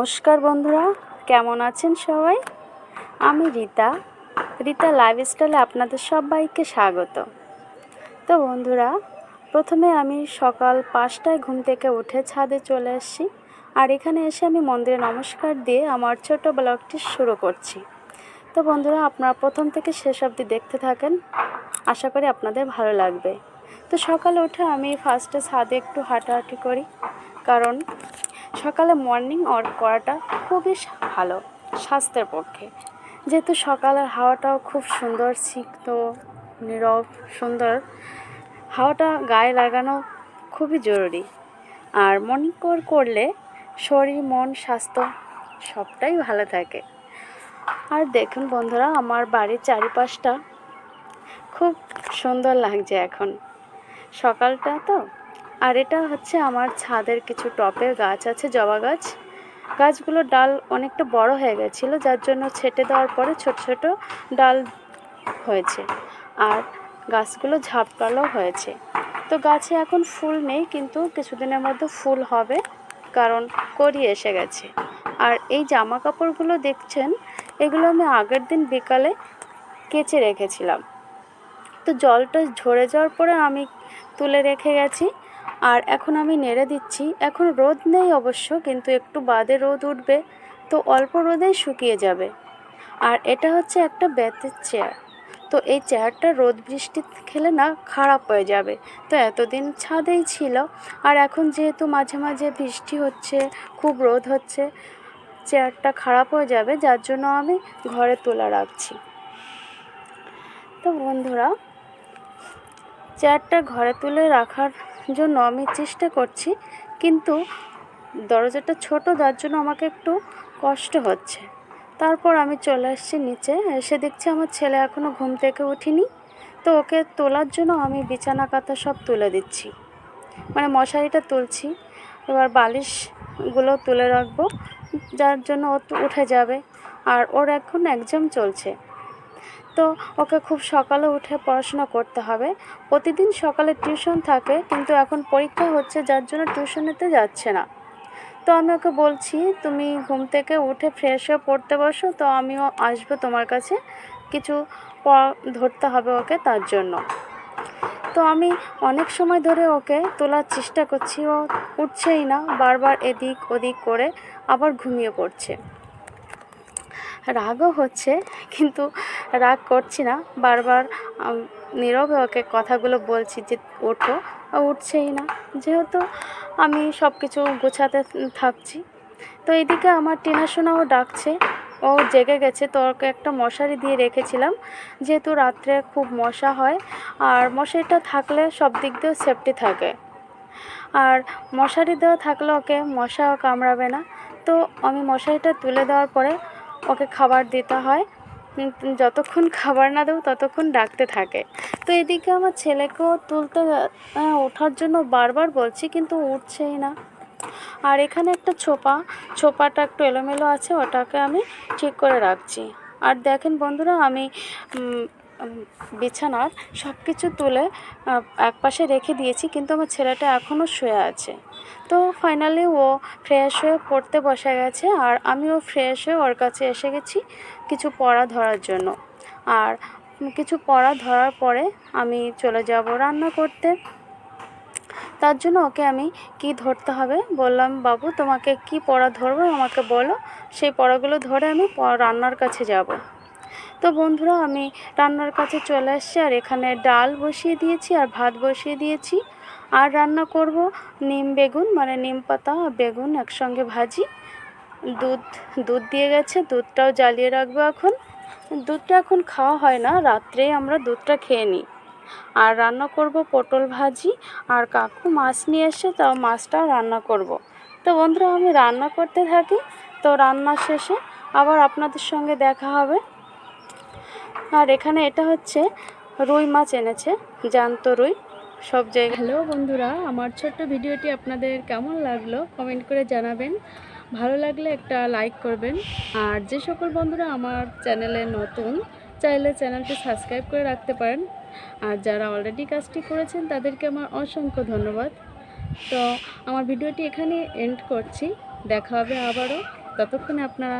নমস্কার বন্ধুরা, কেমন আছেন সবাই? আমি রীতা রীতা লাইফস্টাইলে আপনাদের সবাইকে স্বাগত। তো বন্ধুরা, প্রথমে আমি সকাল পাঁচটায় ঘুম থেকে উঠে ছাদে চলে এসেছি আর এখানে এসে আমি মন্দিরে নমস্কার দিয়ে আমার ছোট ব্লগটি শুরু করছি। তো বন্ধুরা, আপনারা প্রথম থেকে শেষ অবধি দেখতে থাকেন, আশা করি আপনাদের ভালো লাগবে। তো সকালে উঠে আমি ফার্স্টে ছাদে একটু হাঁটাহাঁটি করি। কারণ সকালে মর্নিং ওয়ার্ক করাটা খুবই ভালো স্বাস্থ্যের পক্ষে। যেহেতু সকালের হাওয়াটাও খুব সুন্দর, সিক্ত, নীরব, সুন্দর, হাওয়াটা গায়ে লাগানো খুবই জরুরি। আর মর্নিং ওয়ার্ক করলে শরীর, মন, স্বাস্থ্য সবটাই ভালো থাকে। আর দেখুন বন্ধুরা, আমার বাড়ির চারিপাশটা খুব সুন্দর লাগছে এখন। সকালটা তো আর এটা হচ্ছে আমার ছাদের কিছু টপের গাছ আছে, জবা গাছ। গাছগুলোর ডাল অনেকটা বড় হয়ে গেছিল, যার জন্য ছেটে দেওয়ার পরে ছোট ছোট ডাল হয়েছে। আর গাছগুলো ঝাপটালো হয়েছে। তো গাছে এখন ফুল নেই, কিন্তু কিছুদিনের মধ্যে ফুল হবে, কারণ করি এসে গেছে। আর এই জামা কাপড়গুলো দেখছেন, এগুলো আমি আগের দিন বিকালে কেচে রেখেছিলাম। তো জলটা ঝরে যাওয়ার পরে আমি তুলে রেখে গেছি। আর এখন আমি নেড়ে দিচ্ছি। এখন রোদ নেই অবশ্য, কিন্তু একটু বাদে রোদ উঠবে, তো অল্প রোদেই শুকিয়ে যাবে। আর এটা হচ্ছে একটা বেতের চেয়ার তো এই চেয়ারটা রোদ বৃষ্টি খেলে না খারাপ হয়ে যাবে। তো এতদিন ছাদেই ছিল। আর এখন যেহেতু মাঝে মাঝে বৃষ্টি হচ্ছে, খুব রোদ হচ্ছে চেয়ারটা খারাপ হয়ে যাবে, যার জন্য আমি ঘরে তোলা রাখছি। তো বন্ধুরা চেয়ারটা ঘরে তুলে রাখার জন্য আমি চেষ্টা করছি, কিন্তু দরজাটা ছোট, যার জন্য আমাকে একটু কষ্ট হচ্ছে। তারপর আমি চলে আসছি নিচে, এসে দেখছি আমার ছেলে এখনও ঘুম থেকে উঠিনি। তো ওকে তোলার জন্য আমি বিছানা, কাঁথা সব তুলে দিচ্ছি। মানে মশারিটা তুলছি। এবার বালিশগুলো তুলে রাখব, যার জন্য ও উঠে যাবে। আর ওর এখন এক্সাম চলছে। তো ওকে খুব সকালে উঠে পড়াশোনা করতে হবে। প্রতিদিন সকালে টিউশন থাকে, কিন্তু এখন পরীক্ষা হচ্ছে, যার জন্য টিউশনেতে যাচ্ছে না। তো আমি ওকে বলছি, তুমি ঘুম থেকে উঠে ফ্রেশ হয়ে পড়তে বসো, তো আমিও আসব তোমার কাছে। কিছু ধরতে হবে ওকে তার জন্য। তো আমি অনেক সময় ধরে ওকে তোলার চেষ্টা করছি, ও উঠছেই না, বারবার এদিক ওদিক করে আবার ঘুমিয়ে পড়ছে। রাগও হচ্ছে, কিন্তু রাগ করছি না। বারবার নীরবে ওকে কথাগুলো বলছি যে, ওঠো। উঠছেই না। যেহেতু আমি সব কিছু গোছাতে থাকছি। তো এদিকে আমার টিনা সোনাও ডাকছে। ও জেগে গেছে। তো ওকে একটা মশারি দিয়ে রেখেছিলাম। যেহেতু রাত্রে খুব মশা হয়, আর মশারিটা থাকলে সব দিক দিয়েও সেফটি থাকে। আর মশারি দেওয়া থাকলে ওকে মশাও কামড়াবে না। তো আমি মশারিটা তুলে দেওয়ার পরে ওকে খাবার দিতে হয়। যতক্ষণ খাবার না দেবো ততক্ষণ ডাকতে থাকে। তো এদিকে আমার ছেলেকেও তুলতে ওঠার জন্য বারবার বলছি, কিন্তু উঠছেই না। আর এখানে একটা ছোপা, ছোপাটা একটু এলোমেলো আছে, ওটাকে আমি ঠিক করে রাখছি। আর দেখেন বন্ধুরা, আমি বিছানার সব কিছু তুলে আহ, একপাশে রেখে দিয়েছি কিন্তু আমার ছেলেটা এখনও শুয়ে আছে। তো ফাইনালি ও ফ্রেশ হয়ে পড়তে বসে গেছে আর আমিও ফ্রেশ হয়ে ওর কাছে এসে গেছি কিছু পড়া ধরার জন্য। আর কিছু পড়া ধরার পরে আমি চলে যাব রান্না করতে। তার জন্য ওকে আমি কি ধরতে হবে বললাম বাবু তোমাকে কি পড়া ধরবো আমাকে বলো। সেই পড়াগুলো ধরে আমি রান্নার কাছে যাব। তো বন্ধুরা, আমি রান্নার কাছে চলে এসেছি, আর এখানে ডাল বসিয়ে দিয়েছি আর ভাত বসিয়ে দিয়েছি। আর রান্না করব নিম বেগুন মানে নিম পাতা আর বেগুন একসঙ্গে ভাজি। দুধ দুধ দিয়ে গেছে, দুধটাও জ্বালিয়ে রাখব এখন। দুধটা এখন খাওয়া হয় না, রাত্রে আমরা দুধটা খেয়ে নিই। আর রান্না করব পটল ভাজি, আর কাকু মাছ নিয়ে এসে তাও মাছটা রান্না করব। তো বন্ধুরা, আমি রান্না করতে থাকি, তো রান্না শেষে আবার আপনাদের সঙ্গে দেখা হবে। আর এখানে এটা হচ্ছে রুই মাছ এনেছে, জ্যান্ত রুই, সব জায়গায়। হ্যালো বন্ধুরা, আমার ছোট্ট ভিডিওটি আপনাদের কেমন লাগল কমেন্ট করে জানাবেন। ভালো লাগলে একটা লাইক করবেন। আর যে সকল বন্ধুরা আমার চ্যানেলে নতুন, চাইলে চ্যানেলটি সাবস্ক্রাইব করে রাখতে পারেন। আর যারা অলরেডি কাজটি করেছেন, তাদেরকে আমার অসংখ্য ধন্যবাদ। তো আমার ভিডিওটি এখানে এন্ড করছি। দেখা হবে আবারও। ততক্ষণে আপনারা